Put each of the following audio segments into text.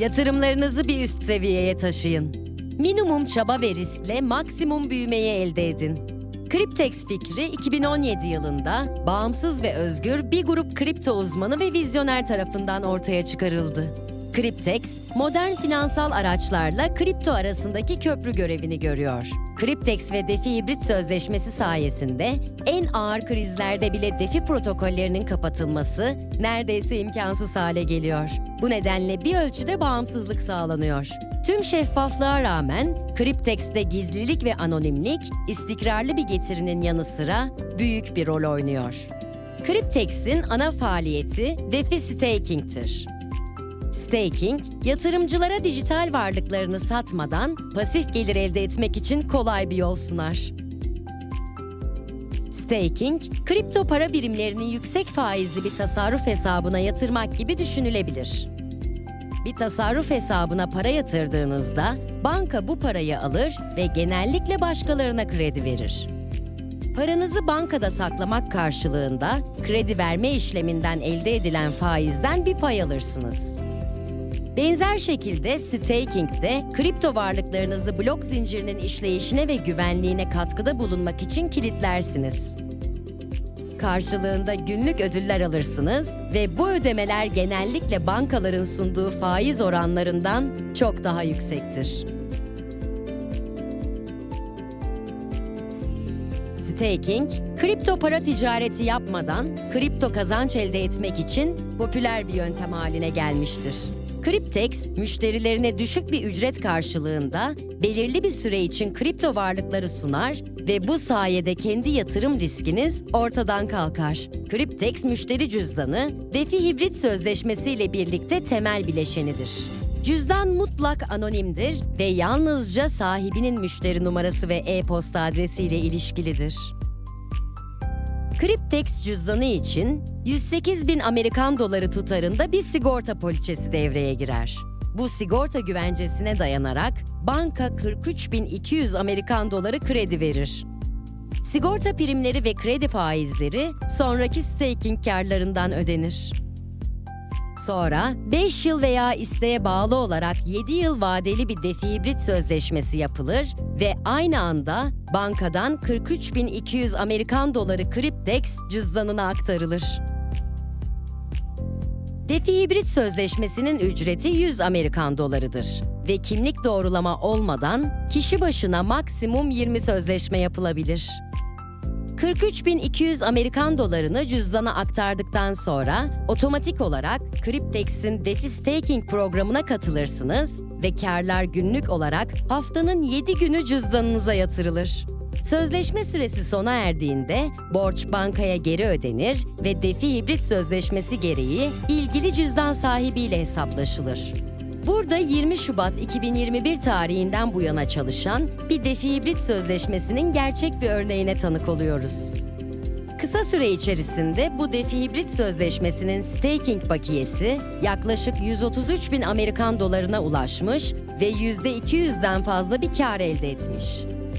Yatırımlarınızı bir üst seviyeye taşıyın. Minimum çaba ve riskle maksimum büyümeyi elde edin. Cryptex fikri 2017 yılında bağımsız ve özgür bir grup kripto uzmanı ve vizyoner tarafından ortaya çıkarıldı. Cryptex, modern finansal araçlarla kripto arasındaki köprü görevini görüyor. Cryptex ve DeFi hibrit sözleşmesi sayesinde en ağır krizlerde bile DeFi protokollerinin kapatılması neredeyse imkansız hale geliyor. Bu nedenle bir ölçüde bağımsızlık sağlanıyor. Tüm şeffaflığa rağmen Cryptex'te gizlilik ve anonimlik istikrarlı bir getirinin yanı sıra büyük bir rol oynuyor. Cryptex'in ana faaliyeti DeFi Staking'tir. Staking, yatırımcılara dijital varlıklarını satmadan pasif gelir elde etmek için kolay bir yol sunar. Staking, kripto para birimlerini yüksek faizli bir tasarruf hesabına yatırmak gibi düşünülebilir. Bir tasarruf hesabına para yatırdığınızda banka bu parayı alır ve genellikle başkalarına kredi verir. Paranızı bankada saklamak karşılığında kredi verme işleminden elde edilen faizden bir pay alırsınız. Benzer şekilde staking de kripto varlıklarınızı blok zincirinin işleyişine ve güvenliğine katkıda bulunmak için kilitlersiniz. Karşılığında günlük ödüller alırsınız ve bu ödemeler genellikle bankaların sunduğu faiz oranlarından çok daha yüksektir. Staking, kripto para ticareti yapmadan kripto kazanç elde etmek için popüler bir yöntem haline gelmiştir. Cryptex, müşterilerine düşük bir ücret karşılığında belirli bir süre için kripto varlıkları sunar ve bu sayede kendi yatırım riskiniz ortadan kalkar. Cryptex müşteri cüzdanı, DeFi hibrit sözleşmesi ile birlikte temel bileşenidir. Cüzdan mutlak anonimdir ve yalnızca sahibinin müşteri numarası ve e-posta adresiyle ilişkilidir. Cryptex cüzdanı için 108 bin Amerikan doları tutarında bir sigorta poliçesi devreye girer. Bu sigorta güvencesine dayanarak banka 43.200 Amerikan doları kredi verir. Sigorta primleri ve kredi faizleri sonraki staking karlarından ödenir. Sonra 5 yıl veya isteğe bağlı olarak 7 yıl vadeli bir defi hibrit sözleşmesi yapılır ve aynı anda bankadan 43.200 Amerikan doları Cryptex cüzdanına aktarılır. Defi hibrit sözleşmesinin ücreti 100 Amerikan dolarıdır ve kimlik doğrulama olmadan kişi başına maksimum 20 sözleşme yapılabilir. 43.200 Amerikan dolarını cüzdana aktardıktan sonra otomatik olarak Cryptex'in DeFi Staking programına katılırsınız ve karlar günlük olarak haftanın 7 günü cüzdanınıza yatırılır. Sözleşme süresi sona erdiğinde borç bankaya geri ödenir ve DeFi hibrit sözleşmesi gereği ilgili cüzdan sahibiyle hesaplaşılır. Burada 20 Şubat 2021 tarihinden bu yana çalışan bir defi hibrit sözleşmesinin gerçek bir örneğine tanık oluyoruz. Kısa süre içerisinde bu defi hibrit sözleşmesinin staking bakiyesi yaklaşık 133 bin Amerikan dolarına ulaşmış ve %200'den fazla bir kar elde etmiş.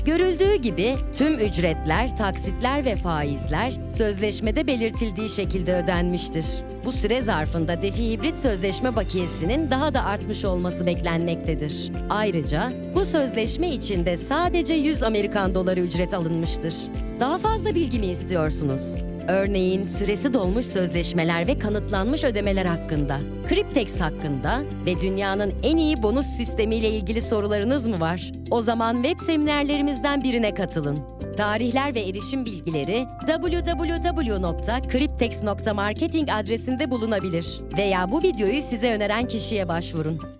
Görüldüğü gibi tüm ücretler, taksitler ve faizler sözleşmede belirtildiği şekilde ödenmiştir. Bu süre zarfında defi hibrit sözleşme bakiyesinin daha da artmış olması beklenmektedir. Ayrıca bu sözleşme içinde sadece 100 Amerikan doları ücret alınmıştır. Daha fazla bilgi mi istiyorsunuz? Örneğin süresi dolmuş sözleşmeler ve kanıtlanmış ödemeler hakkında, Cryptex hakkında ve dünyanın en iyi bonus sistemiyle ilgili sorularınız mı var? O zaman web seminerlerimizden birine katılın. Tarihler ve erişim bilgileri www.cryptex.marketing adresinde bulunabilir veya bu videoyu size öneren kişiye başvurun.